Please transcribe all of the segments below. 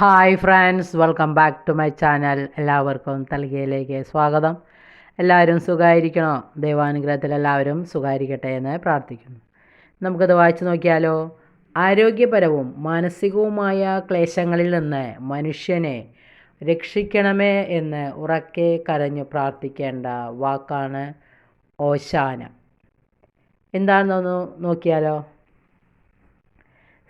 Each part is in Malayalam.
Hi friends welcome back to my channel. എല്ലാവർക്കും തലകയിലേക്ക് സ്വാഗതം. എല്ലാവരും സുഖമായിരിക്കണോ ദൈവാനുഗ്രഹത്തിൽ എല്ലാവരും സുഖമായിരിക്കട്ടെ എന്ന് പ്രാർത്ഥിക്കുന്നു. നമുക്കത് വായിച്ചു നോക്കിയാലോ? ആരോഗ്യപരവും മാനസികവുമായ ക്ലേശങ്ങളിൽ നിന്ന് മനുഷ്യനെ രക്ഷിക്കണമേ എന്ന് ഉറക്കെ കരഞ്ഞു പ്രാർത്ഥിക്കേണ്ട വാക്കാണ് ഓശാന. എന്താണെന്നൊന്ന് നോക്കിയാലോ?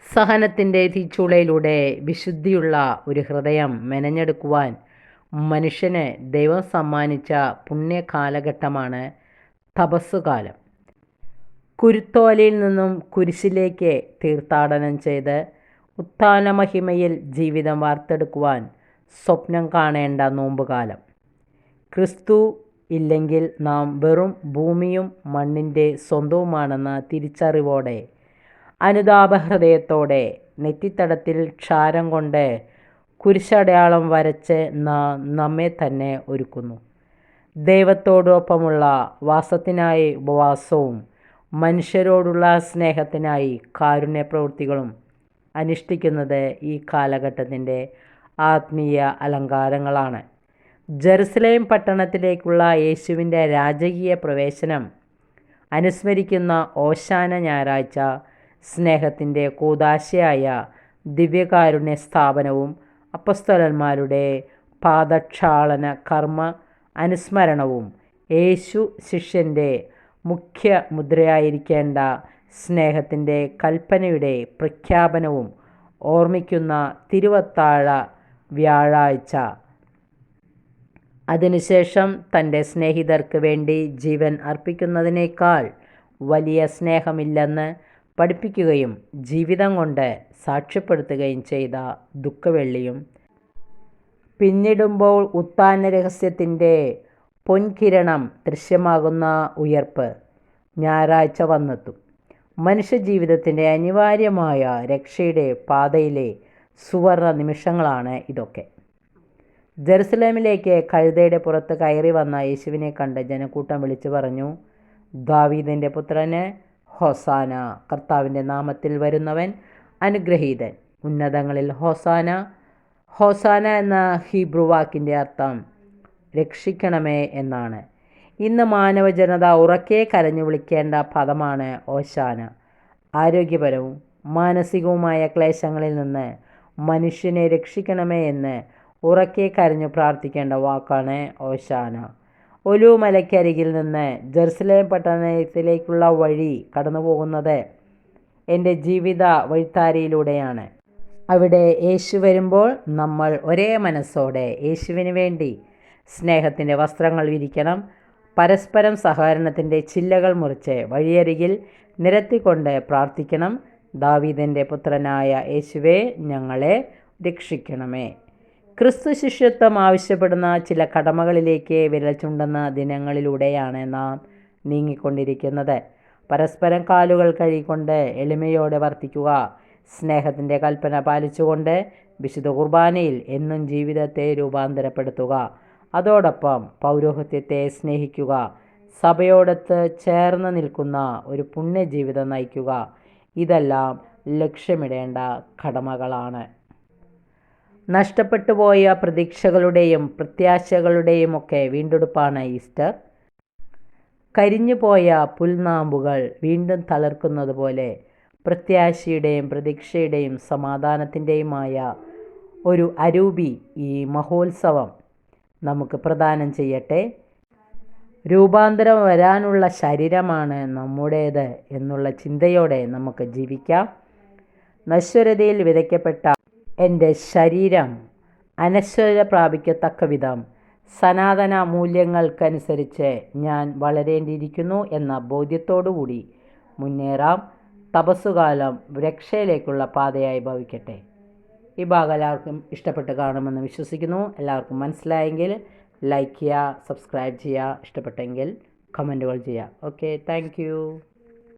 സഹനത്തിന്റെ തീച്ചുളയിലൂടെ വിശുദ്ധിയുള്ള ഒരു ഹൃദയം മെനഞ്ഞെടുക്കുവാൻ മനുഷ്യന് ദൈവം സമ്മാനിച്ച പുണ്യകാലഘട്ടമാണ് തപസ്സുകാലം. കുരുത്തോലയിൽ നിന്നും കുരിശിലേക്ക് തീർത്ഥാടനം ചെയ്ത് ഉത്ഥാനമഹിമയിൽ ജീവിതം വാർത്തെടുക്കുവാൻ സ്വപ്നം കാണേണ്ട നോമ്പുകാലം. ക്രിസ്തു ഇല്ലെങ്കിൽ നാം വെറും ഭൂമിയും മണ്ണിന്റെ സ്വന്തവുമാണെന്ന തിരിച്ചറിവോടെ അനുതാപഹൃദയത്തോടെ നെറ്റിത്തടത്തിൽ ക്ഷാരം കൊണ്ട് കുരിശടയാളം വരച്ച് നാം നമ്മെ തന്നെ ഒരുക്കുന്നു. ദൈവത്തോടൊപ്പമുള്ള വാസത്തിനായി ഉപവാസവും മനുഷ്യരോടുള്ള സ്നേഹത്തിനായി കാരുണ്യ പ്രവൃത്തികളും അനുഷ്ഠിക്കുന്നത് ഈ കാലഘട്ടത്തിന്റെ ആത്മീയ അലങ്കാരങ്ങളാണ്. ജെറുസലേം പട്ടണത്തിലേക്കുള്ള യേശുവിന്റെ രാജകീയ പ്രവേശനം അനുസ്മരിക്കുന്ന ഓശാന ഞായറാഴ്ച സ്നേഹത്തിന്റെ കൂതാശയായ ദിവ്യകാരുണ്യ സ്ഥാപനവും അപ്പസ്തലന്മാരുടെ പാദക്ഷാളന കർമ്മ അനുസ്മരണവും യേശു ശിഷ്യന്റെ മുഖ്യ മുദ്രയായിരിക്കേണ്ട സ്നേഹത്തിന്റെ കൽപ്പനയുടെ പ്രഖ്യാപനവും ഓർമ്മിക്കുന്ന തിരുവത്താഴ വ്യാഴാഴ്ച. അതിനുശേഷം തന്റെ സ്നേഹിതർക്ക് വേണ്ടി ജീവൻ അർപ്പിക്കുന്നതിനേക്കാൾ വലിയ സ്നേഹമില്ലെന്ന് പഠിപ്പിക്കുകയും ജീവിതം കൊണ്ട് സാക്ഷ്യപ്പെടുത്തുകയും ചെയ്ത ദുഃഖവെള്ളിയും പിന്നിടുമ്പോൾ ഉത്താന രഹസ്യത്തിന്റെ പൊൻകിരണം ദൃശ്യമാകുന്ന ഉയർപ്പ് ഞായറാഴ്ച വന്നെത്തും. മനുഷ്യജീവിതത്തിന്റെ അനിവാര്യമായ രക്ഷയുടെ പാതയിലെ സുവർണ നിമിഷങ്ങളാണ് ഇതൊക്കെ. ജെറുസലേമിലേക്ക് കഴുതയുടെ പുറത്ത് കയറി വന്ന യേശുവിനെ കണ്ട് ജനക്കൂട്ടം വിളിച്ചു പറഞ്ഞു ദാവീദിന്റെ പുത്രന് ഹോസാന കർത്താവിന്റെ നാമത്തിൽ വരുന്നവൻ അനുഗ്രഹീതൻ. ഉന്നതങ്ങളിൽ ഹോസാന. ഹോസാന എന്ന ഹീബ്രു വാക്കിന്റെ അർത്ഥം രക്ഷിക്കണമേ എന്നാണ്. ഇന്ന് മാനവജനത ഉറക്കെ കരഞ്ഞു വിളിക്കേണ്ട പദമാണ് ഓശാന. ആരോഗ്യപരവും മാനസികവുമായ ക്ലേശങ്ങളിൽ നിന്ന് മനുഷ്യനെ രക്ഷിക്കണമേ എന്ന് ഉറക്കെ കരഞ്ഞു പ്രാർത്ഥിക്കേണ്ട വാക്കാണ് ഓശാന. ഒലു മലയ്ക്കരികിൽ നിന്ന് ജെറുസലേം പട്ടണത്തിലേക്കുള്ള വഴി കടന്നു പോകുന്നത് എന്റെ ജീവിത വഴിത്താരിയിലൂടെയാണ്. അവിടെ യേശു വരുമ്പോൾ നമ്മൾ ഒരേ മനസ്സോടെ യേശുവിന് വേണ്ടി സ്നേഹത്തിന്റെ വസ്ത്രങ്ങൾ വിരിക്കണം പരസ്പരം സഹകരണത്തിന്റെ ചില്ലകൾ മുറിച്ച് വഴിയരികിൽ നിരത്തിക്കൊണ്ട് പ്രാർത്ഥിക്കണം. ദാവീദിന്റെ പുത്രനായ യേശുവെ ഞങ്ങളെ രക്ഷിക്കണമേ. ക്രിസ്തു ശിഷ്യത്വം ആവശ്യപ്പെടുന്ന ചില കടമകളിലേക്ക് വിരൽ ചുണ്ടുന്ന ദിനങ്ങളിലൂടെയാണ് നാം നീങ്ങിക്കൊണ്ടിരിക്കുന്നത്. പരസ്പരം കാലുകൾ കഴുകിക്കൊണ്ട് എളിമയോടെ വർത്തിക്കുക സ്നേഹത്തിന്റെ കൽപ്പന പാലിച്ചുകൊണ്ട് വിശുദ്ധ കുർബാനയിൽ എന്നും ജീവിതത്തെ രൂപാന്തരപ്പെടുത്തുക അതോടൊപ്പം പൗരോഹിത്യത്തെ സ്നേഹിക്കുക സഭയോടൊത്ത് ചേർന്ന് നിൽക്കുന്ന ഒരു പുണ്യജീവിതം നയിക്കുക. ഇതെല്ലാം ലക്ഷ്യമിടേണ്ട കടമകളാണ്. നഷ്ടപ്പെട്ടു പോയ പ്രതീക്ഷകളുടെയും പ്രത്യാശകളുടെയും ഒക്കെ വീണ്ടെടുപ്പാണ് ഈസ്റ്റർ. കരിഞ്ഞുപോയ പുൽനാമ്പുകൾ വീണ്ടും തളർക്കുന്നത് പോലെ പ്രത്യാശയുടെയും പ്രതീക്ഷയുടെയും സമാധാനത്തിന്റെയുമായ ഒരു അരൂപി ഈ മഹോത്സവം നമുക്ക് പ്രദാനം ചെയ്യട്ടെ. രൂപാന്തരം വരാനുള്ള ശരീരമാണ് നമ്മുടേത് എന്നുള്ള ചിന്തയോടെ നമുക്ക് ജീവിക്കാം. നശ്വരതയിൽ വിതയ്ക്കപ്പെട്ട എന്റെ ശരീരം അനശ്വര പ്രാപിക്കത്തക്ക വിധം സനാതന മൂല്യങ്ങൾക്കനുസരിച്ച് ഞാൻ വളരേണ്ടിയിരിക്കുന്നു എന്ന ബോധ്യത്തോടുകൂടി മുന്നേറാം. തപസ്സുകാലം രക്ഷയിലേക്കുള്ള പാതയായി ഭവിക്കട്ടെ. ഈ ഭാഗം എല്ലാവർക്കും ഇഷ്ടപ്പെട്ട് കാണുമെന്ന് വിശ്വസിക്കുന്നു. എല്ലാവർക്കും മനസ്സിലായെങ്കിൽ ലൈക്ക് ചെയ്യുക സബ്സ്ക്രൈബ് ചെയ്യുക ഇഷ്ടപ്പെട്ടെങ്കിൽ കമന്റുകൾ ചെയ്യുക. Okay thank